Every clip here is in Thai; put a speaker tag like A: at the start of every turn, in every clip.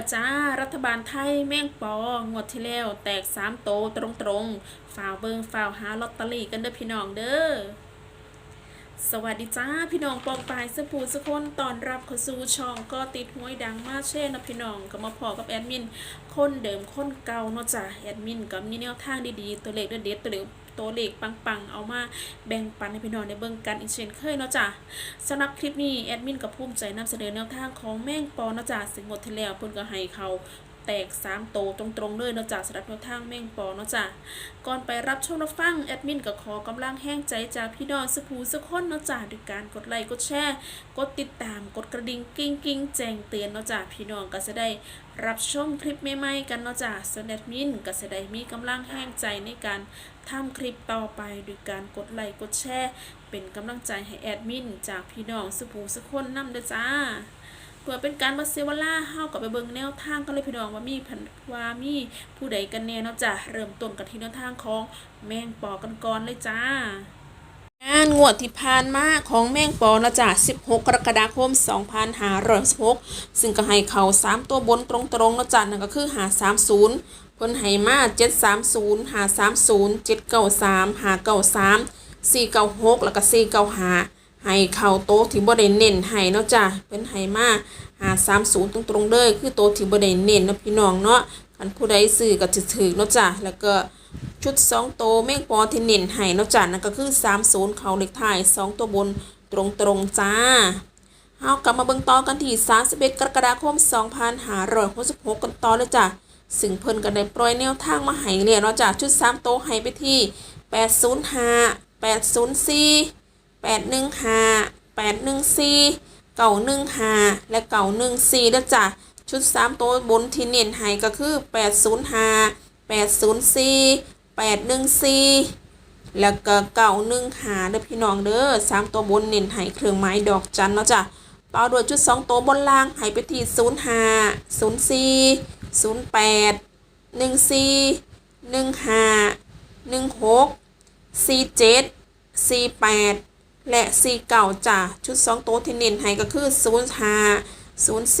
A: ละจ้า รัฐบาลไทยแม่งปองวดที่แล้วแตกสามโตตรงๆฝ่าวเบิงฝ่าวหาลอตเตอรี่กันเด้อพี่น้องเด้อ สวัสดีจ้า พี่น้องปองปายสปูสกคนตอนรับเข้าสู่ช่องก็ติดห้วยดังมากเช่นะพี่น้องก็มาพอกับแอดมิน คนเดิมคนเก่าเนาะจ้ะแอดมินก็มีแนวทางดีๆ ตัวเลขเด็ดๆตัวเลข ตัวเลขปังๆ เอามาแบ่งปันให้พี่น้องในเบื้องกันอีกเช่นเคยเนาะจ้ะสำหรับคลิปนี้แอดมินกับภูมิใจนำเสนอแนวทางของแม่งปอเนาะจ้ะสิงหมดที่แล้วเพิ่นก็ให้เขา แตกสามโตตรงๆเลยเนาะจ้ะสำหรับแนวทางแม่งปอเนาะจ้ะก่อนไปรับชมรับฟังแอดมินก็ขอกำลังแห้งใจจากพี่น้องสกูสกคนเนาะจ้าด้วยการกดไลค์กดแชร์กดติดตามกดกระดิ่งกิ้งกิ้งแจ้งเตือนเนาะจ้าพี่น้องก็จะได้รับชมคลิปใหม่ๆกันเนาะจ้าส่วนแอดมินก็จะได้มีกำลังแห้งใจในการทำคลิปต่อไปด้วยการกดไลค์กดแชร์เป็นกำลังใจให้แอดมินจากพี่น้องสกูสกคนนำเด้อจ้า เพื่อเป็นการมาเซวล่าเฮากับไปเบิงแนวทางกันเลยพี่น้องว่ามีพันว่ามีผู้ใดกันแน่เนาะจ้ะเริ่มต้นกันที่แนวทางของแมงปอกันก่อนเลยจ้างานงวดที่ผ่านมาของแมงปอนะจ้ะ16 กรกฎาคม 2566ซึ่งก็ให้เขา 3 ตัวบนตรงๆนะจ้ะนั่นก็คือ530เพิ่นให้มา 730 530 793 593 496 แล้วก็495 ให้เข่าโต๊ะที่บ่ได้เน้นให้เนาะจ้ะเป็นให้มาหาสามศูนย์ตรงๆเลยคือโต๊ะที่บ่ได้เน้นเนาะพี่น้องเนาะคันผู้ใดซื้อก็จะถือเนาะจ้ะแล้วก็ชุดสองโตวแม่งปอที่เน้นให้เนาะจ้ะนั่นก็คือสามศูนย์เขาเลขท้ายสองตัวบนตรงๆจ้าเฮากลับมาเบิ่งต่อกันที่31กรกฎาคม2566กันต่อเลยจ้ะซึ่งเพิ่นก็ได้ปล่อยแนวทางมาให้แล้วเนาะจ้ะชุดสามโตให้ไปที่ 805 804 แปดหนึ่งหาแปดหนึ่งซีเก่าหนึ่งหาและเก่าหนึ่งซีนะจ๊ะชุดสามตัวบนที่เน้นให้ก็คือแปดศูนย์หาแปดศูนย์ซีแปดหนึ่งซีแล้วก็เก่าหนึ่งหาเด้อพี่น้องเด้อสามตัวบนเน้นให้เครื่องไม้ดอกจันเนาะจ้ะต่อด้วยชุดสองตัวบนล่างให้ไปที่ศูนย์ห้าศูนย์สี่ศูนย์ แปดหนึ่งสี่หนึ่งห้าหนึ่งหกสี่เจ็ดสี่แปดและ4เก่าจ้ะชุด2โต๊ะที่เน้นให้ก็คือ0 5 0 4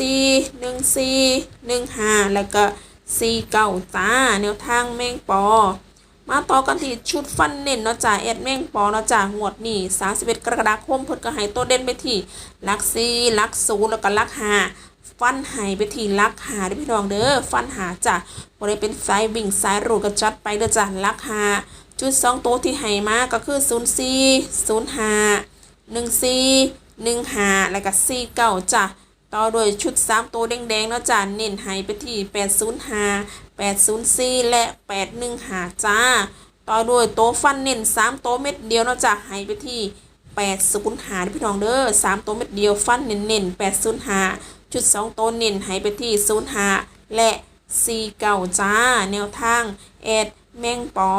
A: 1 4 1 5แล้วก็4เก่าจ้าแนวทางแมงปอ มาต่อกันที่ชุดฟันเน้นเนาะจ้ะแอดแมงปอเนาะจ้ะงวดนี้31กรกฎาคมเพิ่นก็ให้ตัวเด่นไปที่ลัก4หลัก0แล้วก็ลัก5ฟันหายไปที่ลัก5เด้พี่น้องเด้อฟันหาจ้ะบ่ได้เป็นสายวิ่งสายรูดก็จัดไปเด้อจ้ะลัก5 จุดสองตัวที่ให้มาก็คือ0 4 0 5 1 4 1 5แล้วก็4 9จ้ะต่อด้วยชุด 3 ตัวแดงๆเนาะจ้ะเน้นให้ไปที่ 805 804 และ 815 จ้า ต่อด้วยโต๊ฟันเน้น3โต๊เม็ดเดียวเนาะจ้ะให้ไปที่ 805พี่น้องเด้อ3โต๊เม็ดเดียวฟันเน้นๆ805 ชุด 2 โต๊เน้นให้ไปที่ 05 และ 49 จ้า แนวทาง แอดแมงปอ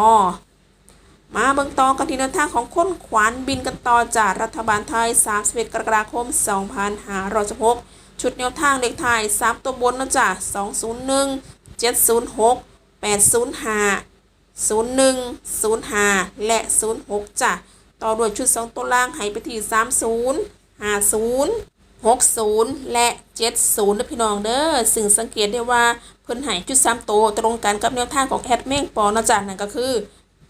A: มาเบิ่งต่อกันที่แนวทางของคนขวานบินกันต่อจากรัฐบาลไทย 31 กรกฎาคม 2566 ชุดแนวทางเลขไทย 3 ตัวบนนะจ๊ะ201 706 805 01 05 และ 06 จ้ะ ต่อด้วยชุด 2 ตัวล่างให้ไปที่ 30 50 60 และ 70นะพี่น้องเด้อซึ่งสังเกตได้ว่าเพิ่นให้จุด 3 ตัวตรงกันกับแนวทางของแอดแม่งปอนะจ๊ะนั่นก็คือ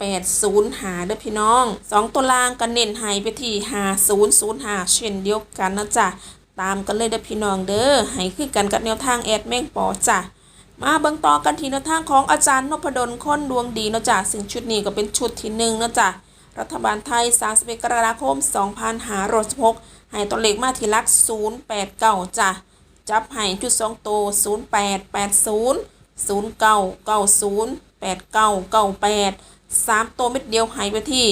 A: 80หาเด้อพี่น้อง 2 ตัวล่างก็เน้นให้ไปที่5005เช่นเดียวกันนะจ๊ะตามกันเลยเด้อพี่น้องเด้อให้คือกันกับแนวทางแอดแม่งปอจ้ะมาเบิ่งต่อกันที่แนวทางของอาจารย์นพดลค้นดวงดีนะจ้ะซึ่งชุดนี้ก็เป็นชุดที่หนึ่งนะจ้ะรัฐบาลไทย31กรกฎาคม2566ให้ตัวเลขมาที่ลัก089จ้ะจับให้จุด2โต0880 0990 8998 สามตัวเม็ดเดียวหายไปที่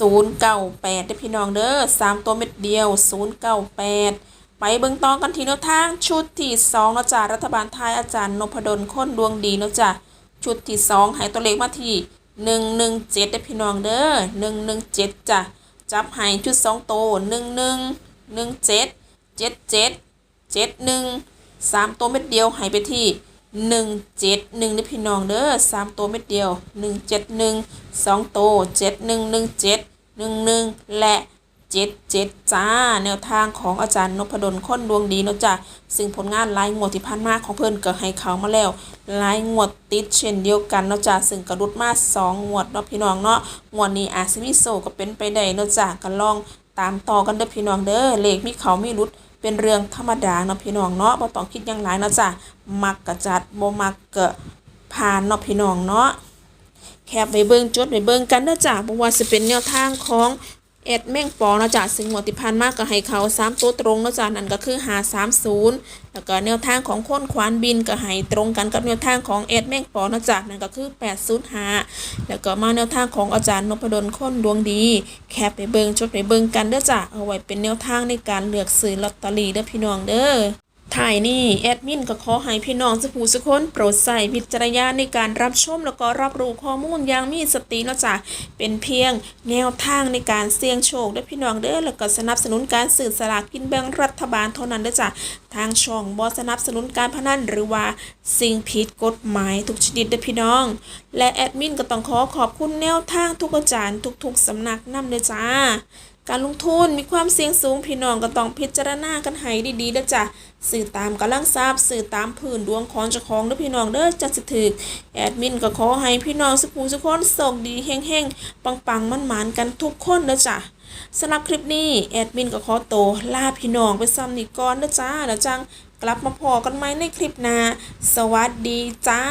A: ศูนย์เก้าแปดไดพี่น้องเด้อสามตัวเม็ดเดียวศูนย์เก้าแปดไปเบื้องตองกันทีนาะทางชุดที่สองนะจ้ารัฐบาลไทยอาจารย์นพดลค้นดวงดีนะจ้าชุดที่สองหายตัวเลขมาที่หนึ่งหนึ่งเจ็ดได้พี่น้องเด้อหนึ่งหนึ่งเจ็ดจ้ะจับหายชุดสองโตหนึ่งหนึ่งหนึ่งเจ็ดเจ็ดเจ็ดเจ็ดหนึ่งสามตัวเม็ดเดียวหายไปที่ 171ได้อพี่น้องเด้อ3ตัวเม็ดเดียว171 2โตว7117 11และเจ็ดเจ็ดจ้า แนวทางของอาจารย์นพดลค้นดวงดีเนาะจ้ะซึ่งผลงานลายงวดที่ผ่านมาของเพิ่อนก็ให้เขามาแล้วลายงวดติดเช่นเดียวกันเนาะจ้ะซึ่งกระดุดมาสองงวดเนาะพี่น้องเนาะงวดนี้อาจสิมีโซก็เป็นไปได้เนาะจ้ะก็ลองตามต่อกันเด้อพี่น้องเด้อเลขมีเขามีรุด เป็นเรื่องธรรมดาเนาะพี่น้องเนาะบ่ต้องคิดยังหลายเนาะจ้ะมักกะจัดบ่มักกะผ่านเนาะพี่น้องเนาะแคบไปเบิ้งจดไปเบิ้งกันเด้อจ้ะบ่ว่าสิเป็นแนวทางของ เอ็ดแม่งปอเนาะจ้ะซึ่งงวดที่ผ่านมากก็ให้เขา3ตัวตรงเนาะจ้ะนั่นก็คือหา30แล้วก็แนวทางของคนควานบินก็ให้ตรงกันกับแนวทางของเอ็ดแม่งปอเนาะจ้ะนั่นก็คือ805แล้วก็มาแนวทางของอาจารย์นพดลคนดวงดี แคปไปเบิงจดไปเบิงกันเด้อจ้ะเอาไว้เป็นแนวทางในการเลือกซื้อลอตเตอรี่เด้อพี่น้องเด้อ ถ่ายนี่แอดมินก็ขอให้พี่น้องสุภูสุคนโปรดใส่วิจารณญาณในการรับชมแล้วก็รับรู้ข้อมูลอย่างมีสติเนาะจ้ะเป็นเพียงแนวทางในการเสี่ยงโชคด้อพี่น้องเด้อแล้วก็สนับสนุนการสื่อสลากกินแบ่งรัฐบาลเท่านั้นเด้อจ้ะทางช่องบ่สนับสนุนการพนันหรือว่าสิ่งผิดกฎหมายทุกชนิดเด้อพี่น้อง และแอดมินก็ต้องขอขอบคุณแนวทางทุกอาจารย์ทุกๆสำนักนำเด้อจ้า การลงทุนมีความเสี่ยงสูงพี่น้องก็ต้องพิจารณากันให้ดีๆเด้อจ้ะสื่อตามกำลังทราบสื่อตามพื้นดวงของเจ้าของเด้อพี่น้องเด้อจัดสิถึกแอดมินก็ขอให้พี่น้องสุภูสุคนโชคดีเฮงๆปังๆมั่นหมานกันทุกคนเด้อจ้ะสำหรับคลิปนี้แอดมินก็ขอโตลาพี่น้องไปซ้ำนี่ก่อนเด้อจ้าแล้วจังกลับมาพอกันไหมในคลิปหน้าสวัสดีจ้า